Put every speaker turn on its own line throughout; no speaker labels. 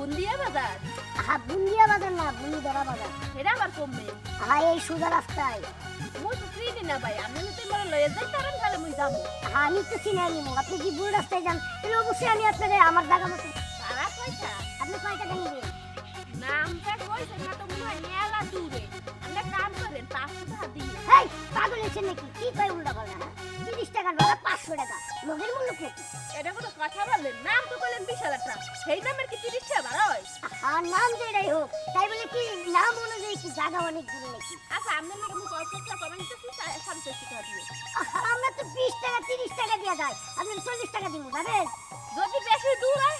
বুন্দিয়া বাজার?
হা বুন্দিয়া বাজার না বুন্দিদারা বাজার।
সেটা আবার কমবে
হ্যাঁ এই সোজা রাস্তায়।
মুই তো চিনি না ভাই আমি তো মনে লয়ে যাই তারেন তাহলে মুই যাব।
হ্যাঁ আমি তো চিনি আনি আপনি কি বুড় রাস্তায় যান? তাহলে অবশ্যই আমি আপনাকে আমার জায়গা মতো
সারা পয়সা
আপনি কয়টা টাকা নেবেন
নামটা কইছে না তো মনে হয় মেলা দূরে আমরা কাম করেন পাঁচশো টাকা দিয়ে
হেই পাগল হয়েছে নাকি কি কয় উল্টা পাল্টা হ্যাঁ তিরিশ টাকার পাঁচশো টাকা লোকের মূল্য নাকি
এটা কোনো কথা বললেন নাম তো বিশ হাজার টাকা সেই নামের কি তিরিশ টাকা ভাড়া হয়
আর নাম যেটাই হোক তাই বলে কি নাম অনুযায়ী কি জায়গা অনেক দূরে নাকি
আচ্ছা আপনার লোক আমি কত কমেন্ট করছি সাড়ে চারশো টাকা দিয়ে
আমরা তো বিশ টাকা তিরিশ টাকা দিয়ে যায় আপনি চল্লিশ টাকা দিব যাবেন
যদি বেশি দূর হয়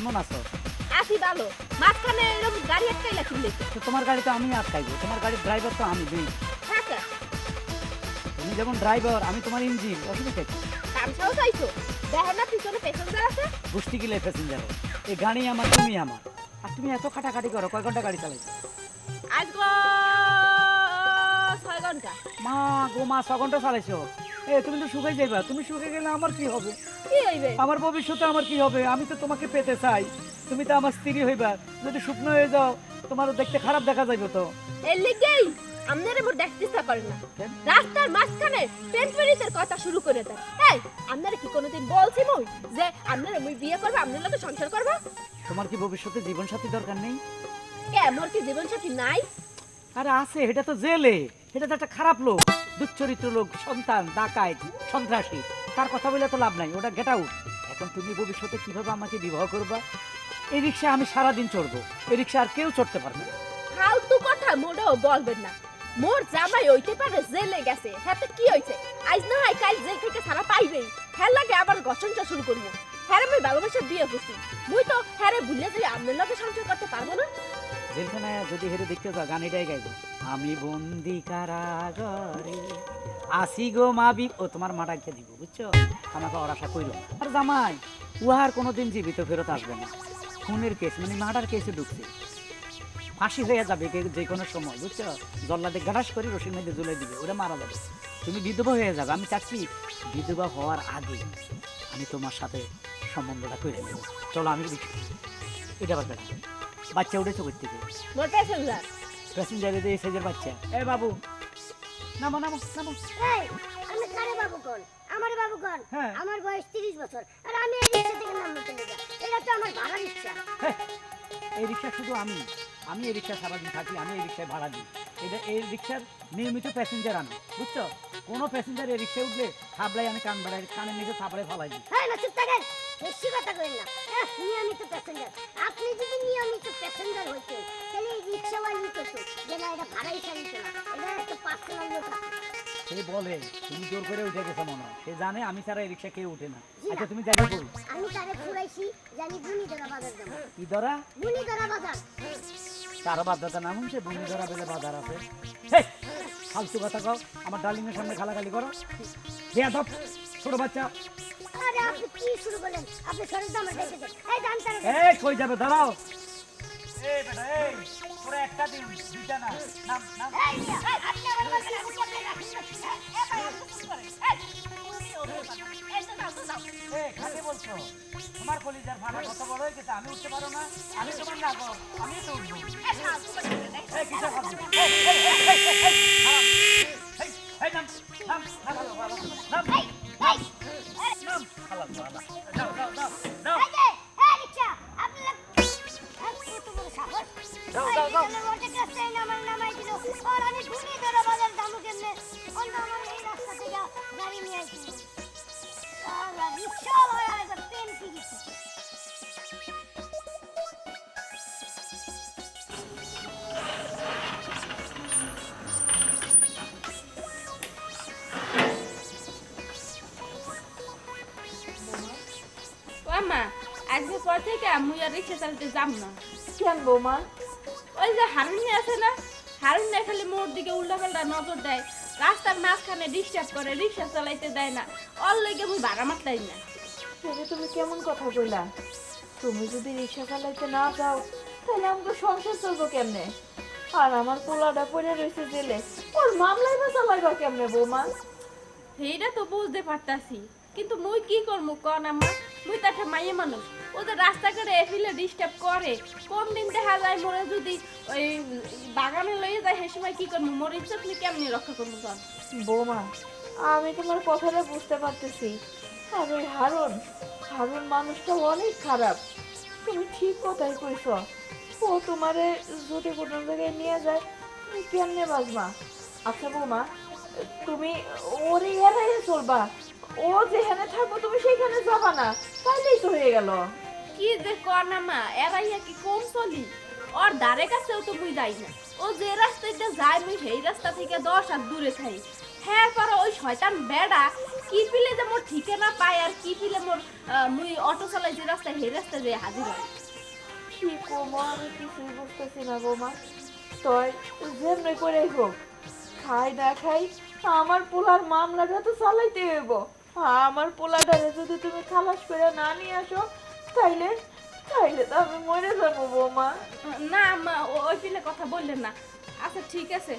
কেমন আছো?
আসি ভালো। মাঝখানে এরকম গাড়ি লাখি লেছে
তো তোমার গাড়িতে আমি আটকাইবো। তোমার গাড়ির ড্রাইভার তো আমি নেই
হ্যাঁ
তুমি যেমন ড্রাইভার আমি তোমার ইঞ্জিন অসুবিধা কি?
কামসাও চাইছো দেখো না পিছনে প্যাসেঞ্জার আছে।
গোষ্ঠী গিলে প্যাসেঞ্জার এই গাড়ি আমার তুমি আমার। আর তুমি এত খাটাখাটি করো কয় ঘণ্টা গাড়ি চালাইছো?
আজ গো ছয় ঘণ্টা।
মা গো মা ছ ঘণ্টা চালাইছো? এ তুমি তো শুকাই যাইবা। তুমি শুকে গেলে আমার কি হবে?
কি হইবে?
আমার ভবিষ্যতে আমার কি হবে? আমি তো তোমাকে পেতে চাই। তুমি তো আমার স্ত্রী হইবা। যদি শুকনো হয়ে যাও তোমার দেখতে খারাপ দেখা যাইবে তো।
এর লিগেই আপনারা মোর দেখতে ইচ্ছা করে না। রাস্তার মাঝখানে পেনপেরিতের কথা শুরু করে দেন এই আপনারা কি কোনোদিন বলছি মই? যে আপনারা মুই বিয়ে করব আপনার সংসার করব?
তোমার কি ভবিষ্যতে জীবন সাথী দরকার নেই?
কে মোর কি জীবন সাথী নাই?
আরে আছে এটা তো জেলে। এটা তো একটা খারাপ লোক। দুচ্চরিত্র লোক সন্তান ডাকায় সন্ত্রাসী। তার কথা বলে তো লাভ নাই, ওটা গেট আউট এখন তুমি ভবিষ্যতে কীভাবে আমাকে বিবাহ করবা? এই রিক্সা আমি সারাদিন চড়বো এই রিক্সা আর কেউ চড়তে পারবে না।
ফালতু কথা মোটেও বলবেন না। মোর জামাই হইতে পারে জেলে গেছে হাতে কি হইছে? আজ না হয় কাল জেল থেকে সারা পাইবেই। হ্যাঁ লাগে আবার গঠন শুরু করব। হ্যাঁ আমি ভালোবাসা বিয়ে করছি। মুই তো হ্যাঁ ভুলে যাই, আপনার লোকে সংসার করতে পারব না?
জেলখানায় যদি হেরে দেখতে যাও গান এটাই গাইবো। আমি বন্দি কারাগারে আসি গো মাবি ও, তোমার মাটাকে দিব, বুঝছ? আমাকে ওর আশা কইল আর জামাই, উহার কোনোদিন জীবিত ফেরত আসবে না। খুনের কেস মানে মার্ডার কেসে ঢুকছে। ফাঁসি হয়ে যাবে যে কোনো সময়, বুঝছ? জল্লাদে গাড়াস করে রশির মধ্যে ঝুলে দিবে, ওরা মারা যাবে। তুমি বিধবা হয়ে যাবে, আমি চাচ্ছি বিধবা হওয়ার আগে আমি তোমার সাথে সম্বন্ধটা করে নেব। চলো, আমি এটা আবার বাচ্চা উঠেছে কোথা থেকে।
মোর প্যাসেঞ্জার?
প্যাসেঞ্জারে দিয়ে সেজের বাচ্চা। এ বাবু নামো নামো নামো।
এই আমি কারে বাবু কোন? আমার বাবু কোন?
হ্যাঁ।
আমার বয়স তিরিশ বছর। আর আমি এই রিক্সা থেকে নামবো চলে যা এটা তো আমার ভাড়া রিক্সা।
এই রিক্সা শুধু আমি। আমি এই রিক্সা সারাদিন থাকি আমি এই রিক্সায় ভাড়া দিই। এটা এই রিক্সার নিয়মিত প্যাসেঞ্জার আমি বুঝছ? কোনো প্যাসেঞ্জার এই রিক্সায় উঠলে থাবড়াই আমি কান বাড়াই কানের নিচে থাবড়াই ফলাই দিই।
হ্যাঁ না চুপ থাকেন। বেশি কথা না। নিয়মিত প্যাসেঞ্জার আপনি যদি নিয়মিত প্যাসেঞ্জার হইতেন তাহলে এই রিক্সাওয়ালি তো যে না এটা ভাড়া হিসাব নিত না। এটা একটা পার্সোনাল লোক
সে বলে তুমি জোর করে উঠে গেছো মনে সে জানে আমি ছাড়া এই রিক্সা কেউ উঠে না। আচ্ছা তুমি যাবে কই
আমি তারে জানি বুনি ধরা বাজার যাব।
কি ধরা
বুনি ধরা বাজার।
তারও বাধ্যতা নামুন সে বন্ধু ধরা বেলে বাজার আছে। ফালতু কথা কও আমার ডার্লিংয়ের সামনে খালাখালি করো। বেয়াদব ছোট বাচ্চা।
আরে আপনি কি শুরু করলেন আপনি সরেন তো আমার দেখে দেন এই জান তারে
এই কই যাবে দাঁড়াও এই বেটা এই তোরা একটা দিন দুইটা না নাম নাম
এই আপনি আমার মাঝখানে আগুন লাগিয়ে রাখছেন। এই, এই, এই, শুরু করেন। এই,
এই তো যাও তো যাও
এই কাকে বলছো তোমার কলিজার ভাড়া কত বড় হয়ে গেছে আমি উঠতে পারো না আমি তোমার না গো আমি তো উঠবো
এই কথা
কিসের কথা এই এই এই এই এই এই নাম
যাও
যাও যাও
ওটা কাছে নামার নামাই দিল আর আমি শুনি ধরে বাজার দাম কেমনে অন্য আমার এই রাস্তা থেকে গাড়ি নিয়ে আসি আল্লাহ বিশাল হয়ে আছে পেন পিগেছে
মা আজকে পর থেকে আমি আর রিক্সা চালাতে যাব না
কেন বৌমা
ওই যে হারুনি আছে না হারুনি খালি মোর দিকে উল্টাপাল্টা নজর দেয় রাস্তার মাঝখানে ডিস্টার্ব করে রিক্সা চালাইতে দেয় না অল লেগে মুই ভাড়া মারতাই না।
তবে তুমি কেমন কথা কইলা? তুমি যদি রিক্সা চালাইতে না যাও তাহলে আমাকে সংসার চলবো কেমনে? আর আমার পোলাটা পড়ে রয়েছে জেলে ওর মামলাই বা চালাইবা কেমনে বৌমা?
সেইটা তো বুঝতে পারতাছি কিন্তু মুই কি করব কন আমার মুই তো একটা মাইয়ে মানুষ ওদের রাস্তাঘাটে এফিলে ডিস্টার্ব করে। কোন দিন দেখা যায় মোরে যদি ওই বাগানে লইয়ে যায়, সে সময় কি করব? মোর ইজ্জত কেমনি রক্ষা করব কন
বৌমা, আমি তোমার কথাটা বুঝতে পারতেছি। আর ওই হারুন হারুন মানুষটা অনেক খারাপ। তুমি ঠিক কথাই কইছ। ও তোমারে যদি কোনো জায়গায় নিয়ে যায়, তুমি কেমনে বাজমা আচ্ছা বৌমা, তুমি ওরে এড়াইয়ে চলবা। ও যেখানে থাকব তুমি সেখানে যাবা না। তাইলেই তো হয়ে গেল।
কি যে কর না মা এরাইয়া কি কম চলি। ওর ধারে কাছেও তো মুই যাই না। ও যে রাস্তাটা যায় মুই সেই রাস্তা থেকে দশ হাত দূরে থাই। হ্যাঁ পর ওই শয়তান বেড়া কি পিলে যে মোর ঠিকানা পায় আর কি পিলে মোর মুই অটো চালাই যে রাস্তায় সেই রাস্তায় যে হাজির হয়
কি করব আমি কিছুই বুঝতেছি না বৌমা তয় যেমনি করেই হোক খাই না খাই আমার পোলার মামলাটা তো চালাইতে হইব। আমার পোলা পোলাটারে যদি তুমি খালাস করে না নিয়ে আসো তাইলে তাইলে তো আমি মরে যাব বৌমা।
না মা ও- ওই পিলে কথা বললেন না। আচ্ছা ঠিক আছে।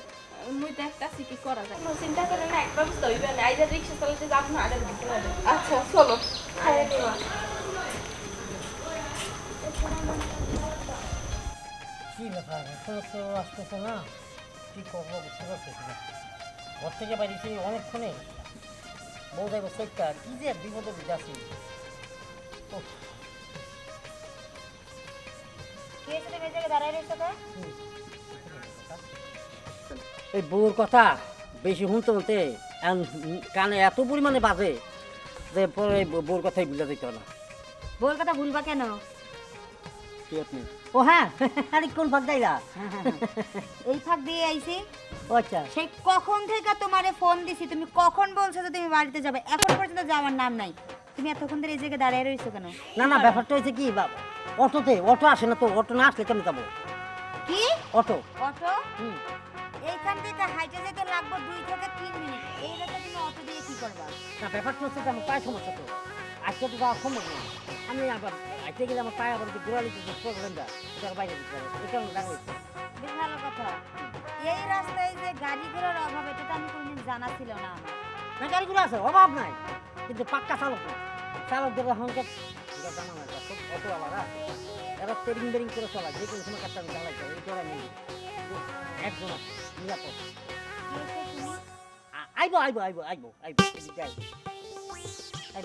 মুই দেখতাছি কি করা যায়? কোনো চিন্তা করে না এক ব্যবস্থা হইবে না। আইজা রিক্সা চালাতে যাব না আরে
আচ্ছা চলো। খাইয়ে নিবা
কি ব্যাপার? এখনও তো আসতেছে না? কি করব? বুঝতে পারতেছি ঘর থেকে বাড়িছি অনেকক্ষণে। বউ যাইব সেটটা কি যে এক বিপদে যাচ্ছি এই বউর কথা বেশি শুনতে শুনতে কানে এত পরিমাণে বাজে যে পরে বউর কথাই বুঝা যেত না
বউর কথা ভুলবা কেন
কি আপনি ও হ্যাঁ আরে কোন ভাগ যাইলা
এই ফাঁক দিয়ে আইছি।
ও আচ্ছা।
সেই কখন থেকে তোমারে ফোন দিছি? তুমি কখন বলছো যে তুমি বাড়িতে যাবে? এখন পর্যন্ত যাওয়ার নাম নাই। তুমি এতক্ষণ ধরে এই জায়গায় দাঁড়িয়ে রয়েছো কেন?
না না ব্যাপারটা হয়েছে কি বাবা? অটোতে অটো আসে না তো অটো না আসলে কেমন যাব।
কি?
অটো।
অটো?
হুম।
এইখান থেকে হাইটে যেতে লাগবে দুই থেকে তিন মিনিট। এই রাতে তুমি অটো দিয়ে কি করবা?
না ব্যাপারটা হচ্ছে আমার পায়ে সমস্যা তো। আজকে তো যাওয়া সম্ভব না। আমি আবার আজকে গেলে আমার পায়ে আবার যে গোড়ালি যে প্রবলেমটা সেটার বাইরে দিতে পারে এটা আমি জানি
বেশ ভালো কথা। এই রাস্তায় যে গাড়ি ঘোড়ার অভাব এটা তো আমি কোনদিন জানা ছিল না।
না গাড়িগুলো আছে অভাব নাই। কিন্তু পাক্কা চালক না। চালকদের এটা জানা না সব অটো আলাদা এরা টেরিং বেরিং করে চলায় যে কোনো সময় কাজটা আমি চালাই যাবে এই করা নেই। একজন আছে, নিরাপদ।
হয়েছে
আইবো আইবো আইবো আইবো আইবো এদিকে আইবো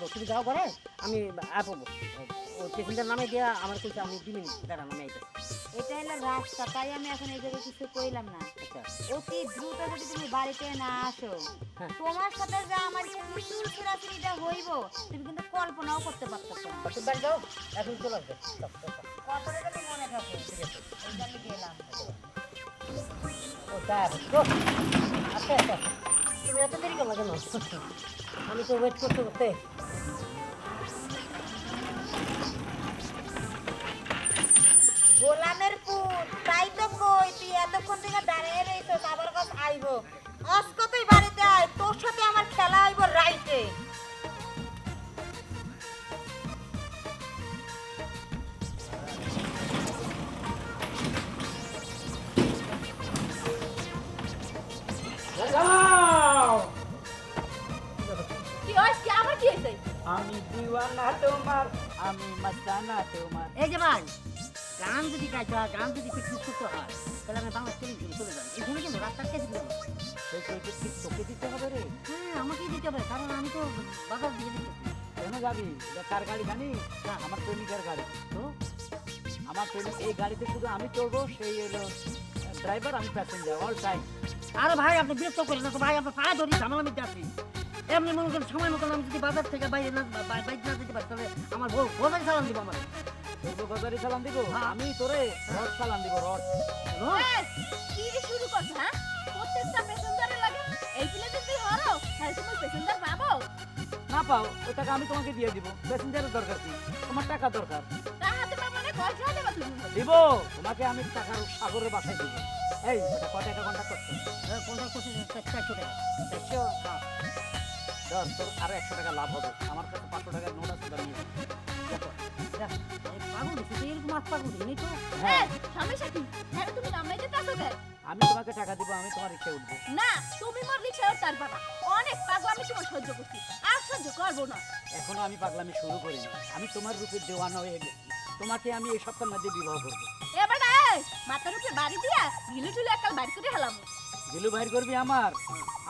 তুমি যাও করে আমি আইবো ও পেসেঞ্জার নামে দিয়া আমার কইছে আমি মিনিট দাঁড়ান আমি আইতে
এটা হলো রাস্তা তাই আমি এখন এই জায়গায় কিছু কইলাম না।
আচ্ছা।
অতি দ্রুত যদি তুমি বাড়িতে না আসো
হ্যাঁ।
তোমার সাথে যে আমার চুল ছেঁড়াছুড়িটা হইব তুমি কিন্তু কল্পনাও করতে পারতেছো না।
তুমি বাড়ি যাও এখন চলে আসবে। যাও।
যদি মনে থাকে
ঠিক আছে
এইটা আমি গেলাম।
ও তাই আচ্ছা আচ্ছা। তুমি এত দেরি করল কেন? আমি তো ওয়েট করতে করতে।
গোলামের পুত, তাই তো কই, তুই এতক্ষণ থেকে দাঁড়িয়ে আইবো। বাড়িতে আয়, তোর সাথে আমার খেলা আইবো রাইতে।
কি
আমি দিওয়ানা তোমার আমি মস্তানা তোমার।
এই যে ভাই গান যদি গাইতে হয় গান যদি প্র্যাকটিস করতে হয় তাহলে আমি বাংলা টেলিভিশন চলে যান এখানে কিন্তু রাস্তার কাছে দিতে হবে।
তোকে দিতে হবে রে?
হ্যাঁ আমাকেই দিতে হবে কারণ আমি তো বাজার দিয়ে দিতেছি
কেন যাবি? কার গাড়ি জানি না আমার প্রেমিকার গাড়ি। তো? আমার প্রেমিক এই গাড়িতে শুধু আমি চলবো সেই হলো ড্রাইভার আমি প্যাসেঞ্জার অল টাইম
আরে ভাই আপনি বিরক্ত করেন না তো ভাই আপনার পায়ে ধরি ঝামেলা মধ্যে আছি এমনি মনে করেন সময় মতন আমি যদি বাজার থেকে বাইরে না বাইরে না যেতে পারি তাহলে আমার বউ বোঝাই চালান দিব আমার
গজারি সালাম দিব?
হ্যাঁ।
আমি তোরে রড সালাম দিব রড
কি শুরু করছ হ্যাঁ? প্রত্যেকটা প্যাসেঞ্জারে লাগে এই যদি হরো তাহলে তুমি প্যাসেঞ্জার পাবো।
না পাও ওই টাকা আমি তোমাকে দিয়ে দিব। প্যাসেঞ্জারের দরকার কি? তোমার টাকা দরকার।
মানে পয়সা দেবা তুমি
দিব তোমাকে আমি টাকা সাগরের বাসায় দিব। এই কত টাকা ঘণ্টা করছ?
কোনটা করছি চারশো টাকা।
চারশো? হ্যাঁ। ধর তোর আরও একশো টাকা লাভ হবে। আমার কাছে পাঁচশো টাকার নোট আছে নিয়ে দেখো, হ্যাঁ।
হ্যাঁ
আমি তোমাকে টাকা দিব আমি তোমার রিক্সায় উঠবো।
না তুমি মোর রিক্সায় উঠতে পারবা অনেক পাগল আমি তোমার সহ্য করছি আর সহ্য করব না।
এখনও আমি পাগলামি শুরু করিনি। আমি তোমার রূপে দেওয়ানা হয়ে গেছি। তোমাকে আমি এই সপ্তাহের মধ্যে বিবাহ করব।
এবার মাথার উপরে বাড়ি দিয়া গিলে টুলে একাল বাড়ি করে হেলাম।
গিলু বাইর করবি আমার?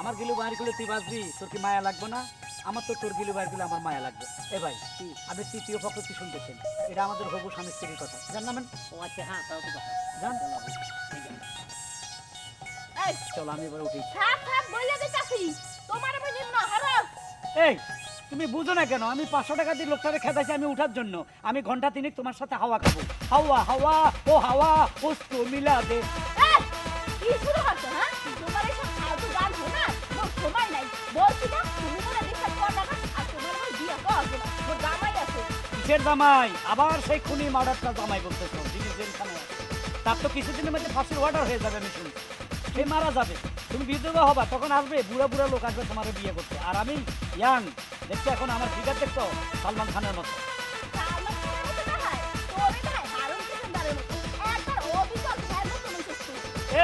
আমার গিলু বাইর করলে তুই বাঁচবি তোর কি মায়া লাগবে না? আমার তো তোর গিলু বাইর করলে আমার মায়া লাগবে। এ ভাই আপনি তৃতীয় পক্ষ কি শুনতেছেন এটা আমাদের হবু স্বামী স্ত্রীর কথা। জানাবেন
ও আচ্ছা হ্যাঁ তাও তো কথা।
জান?
এই!
চলো আমি এবার উঠি।
তোমার
এই তুমি বুঝো না কেন? আমি পাঁচশো টাকা দিয়ে লোকটাকে খেতাইছি আমি উঠার জন্য। আমি ঘণ্টা তিনেক তোমার সাথে হাওয়া খাব। হাওয়া হাওয়া ও হাওয়া উসকো মিলা দে কিসের জামাই আবার সেই খুনি মার্ডারটা জামাই বলতেছো। যিনি জেলখানে তার তো কিছুদিনের মধ্যে ফাঁসির অর্ডার হয়ে যাবে আমি শুনছি সে মারা যাবে। তুমি বিধবা হবা তখন আসবে বুড়া বুড়া লোক আসবে তোমার বিয়ে করতে। আর আমি ইয়াং দেখছ এখন আমার ফিগার দেখছ সালমান খানের মতো।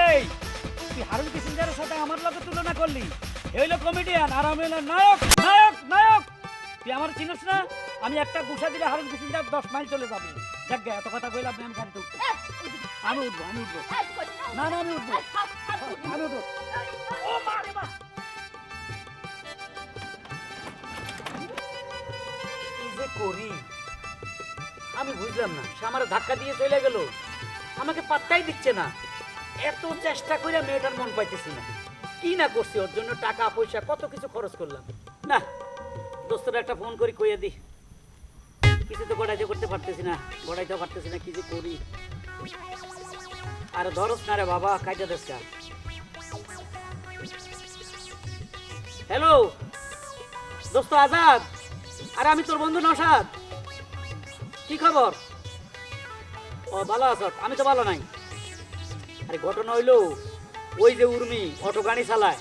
এই তুই হারুন কিসিঞ্জারের সাথে আমার লগে তুলনা করলি? এই হইল কমেডিয়ান আর আমি নায়ক নায়ক নায়ক। তুই আমার চিনিস না? আমি একটা গুছা দিলে হারুন কিসিঞ্জার দশ মাইল চলে যাবে। যাক গে, এত কথা কইলে আপনি আমি গাড়িতে উঠবো আমি উঠবো আমি উঠবো। না না আমি উঠবো। আমি উঠবো। ও মা রে মা। যে করি? আমি বুঝলাম না সে আমার ধাক্কা দিয়ে চলে গেল। আমাকে পাত্তাই দিচ্ছে না। এত চেষ্টা করে মেয়েটার মন পাইতেছি না। কি না করছি? ওর জন্য টাকা পয়সা কত কিছু খরচ করলাম। না দোস্তরা একটা ফোন করি কইয়া দি কিছু তো গড়াইতে করতে পারতেছি না, গড়াইতেও পারতেছি না, কি যে করি? আর ধরস না রে বাবা, কাইটা দেশকা হ্যালো দোস্ত আজাদ? আরে আমি তোর বন্ধু নসাদ কি খবর? ও, ভালো আছ? আমি তো ভালো নাই। আরে ঘটনা হইল, ওই যে উর্মি অটো গাড়ি চালায়,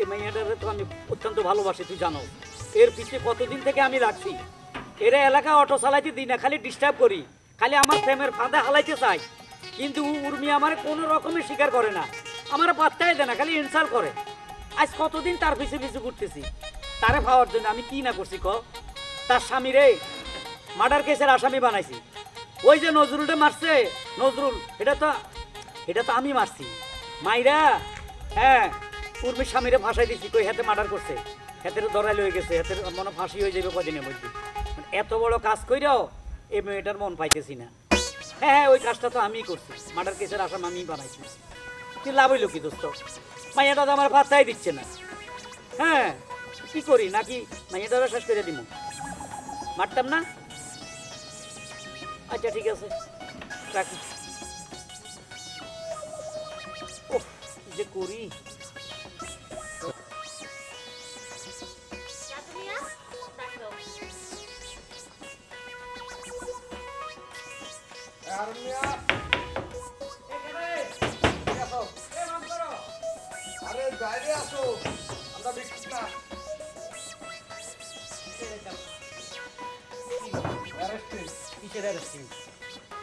এই মেয়েটারে তো আমি অত্যন্ত ভালোবাসি, তুই জানো। এর পিছে কতদিন থেকে আমি লাগছি এরা এলাকা অটো চালাইতে দিই না, খালি ডিস্টার্ব করি। খালি আমার প্রেমের ফাঁদে হালাইতে চাই। কিন্তু উর্মি আমার কোনো রকমের স্বীকার করে না। আমার বাচ্চাই দেয় না, খালি ইনসাল করে। আজ কতদিন তার পিছু পিছু ঘুরতেছি? তারে পাওয়ার জন্য আমি কি না করছি ক তার স্বামী রে মার্ডার কেসের আসামি বানাইছি। ওই যে নজরুলটা মারছে, নজরুল, এটা তো এটা তো আমি মারছি। মাইরা হ্যাঁ উর্মির স্বামীরে ফাঁসাই দিছি, কই হাতে মার্ডার করছে। হাতের ধরাই লয়ে গেছে, হাতের মনে ফাঁসি হয়ে যাবে কদিনের মধ্যে। এত বড় কাজ কইরাও এই মেয়েটার মন পাইতেছি না। হ্যাঁ হ্যাঁ ওই কাজটা তো আমিই করছি। মার্ডার কেসের আসাম আমিই বানাইছি। কি লাভ হইল কি দোস্ত? মাইয়াটা তো আমার পাত্তাই দিচ্ছে না। হ্যাঁ কি করি নাকি মাইয়াটা শেষ করে দিব মারতাম না? আচ্ছা ঠিক আছে। রাখি। কি যে করি?
আরে বাইরে আসো আমরা দেখছি না
কিসের অ্যারেস্টিং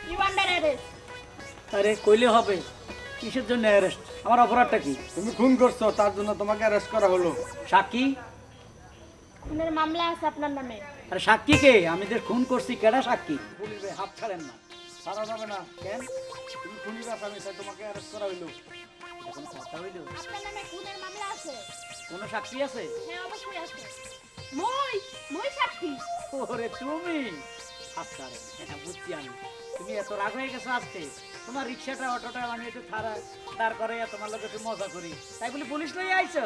কি বান্ডার রে
আরে কইলে হবে। কিসের জন্য অ্যারেস্ট আমার অপরাধটা কি?
তুমি খুন করছ তার জন্য তোমাকে অ্যারেস্ট করা হলো।
সাক্ষী?
খুনের মামলা আছে আপনার নামে।
আরে সাক্ষী কে? আমি যে খুন করছি কেডা সাক্ষী? পুলিশ ভাই হাত ছাড়েন না।
ছাড়া যাবে না।
কেন?
তুমি আসামি তাই তোমাকে অ্যারেস্ট করা হইল
এখন কথা হইল।
আপনার নামে খুনের মামলা আছে?
কোনো সাক্ষী আছে?
হ্যাঁ অবশ্যই আছে। মই মই সাক্ষী।
ওরে তুমি! আচ্ছা রে হ্যাঁ বুঝছি আমি। তুমি এত রাগ হয়ে গেছো আজকে। তোমার রিক্সাটা অটোটা আমি একটু ছাড়া দাঁড় করে তোমার লোক একটু মজা করি। তাই বলে পুলিশ লই আইছো?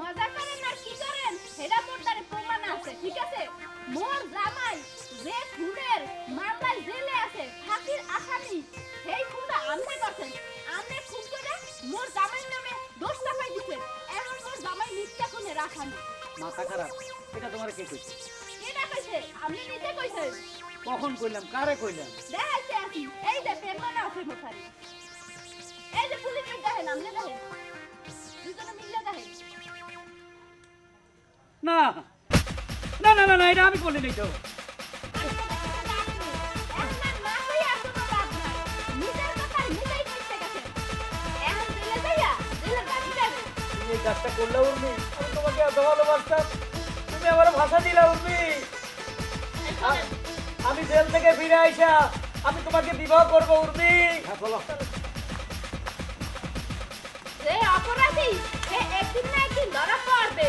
মজা করেন আর কি করেন? সেটা মোর দ্বারে প্রমাণ আছে ঠিক আছে?
মাথা খারাপ। এটা তোমার কে কইছে?
হইছে আপনি নিজে কইছেন।
কখন কইলাম? কারে কইলাম?
দেখাইছে আছি এই যে পেপার না আছে মশারি এই যে পুলিশ দেখেন আপনি দেখেন? দুজনে মিলে দেখেন।
না। না না না না এটা আমি বলি নাই তো। কাজটা করলে উর্মি। আমি তোমাকে এত ভালোবাসতাম তুমি আমার ভাষা দিলা উর্মি। আমি জেল থেকে ফিরে আইসা আমি তোমাকে বিবাহ করব উর্মি।
হ্যাঁ বলো। যে অপরাধী সে একদিন না একদিন ধরা পড়বে।